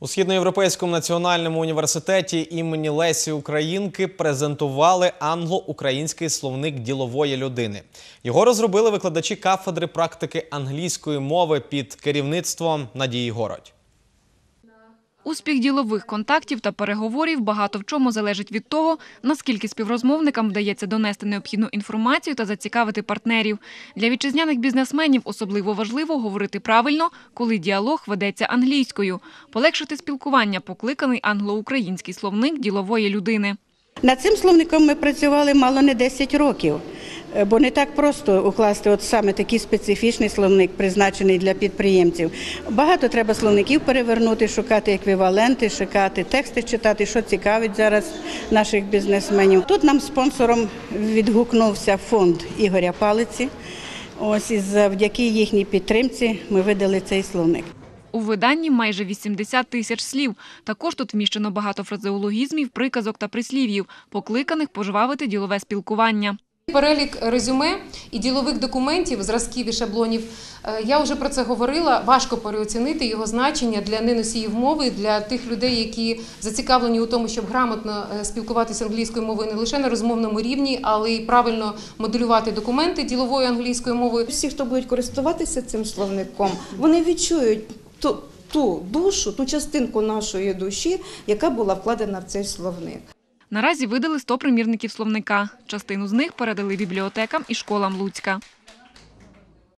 У Східноєвропейському національному університеті імені Лесі Українки презентували англо-український словник ділової людини. Його розробили викладачі кафедри практики англійської мови під керівництвом Надії Городь. Успіх ділових контактів та переговорів багато в чому залежить від того, наскільки співрозмовникам вдається донести необхідну інформацію та зацікавити партнерів. Для вітчизняних бізнесменів особливо важливо говорити правильно, коли діалог ведеться англійською. Полегшити спілкування покликаний англо-український словник ділової людини. Над цим словником ми працювали мало не 10 років, бо не так просто укласти от саме такий специфічний словник, призначений для підприємців. Багато треба словників перевернути, шукати еквіваленти, шукати тексти, читати, що цікавить зараз наших бізнесменів. Тут нам спонсором відгукнувся фонд Ігоря Палиці. Ось і завдяки їхній підтримці ми видали цей словник. У виданні майже 80 тисяч слів. Також тут вміщено багато фразеологізмів, приказок та прислів'їв, покликаних пожвавити ділове спілкування. Перелік резюме і ділових документів, зразків і шаблонів. е, Я вже про це говорила. Важко переоцінити його значення для неносіїв мови, для тих людей, які зацікавлені у тому, щоб грамотно е, спілкуватися англійською мовою не лише на розмовному рівні, але й правильно моделювати документи діловою англійською мовою. всі, хто будуть користуватися цим словником, вони відчують ту, ту душу, ту частинку нашої душі, яка була вкладена в цей словник. Наразі видали 100 примірників словника. Частину з них передали бібліотекам і школам Луцька.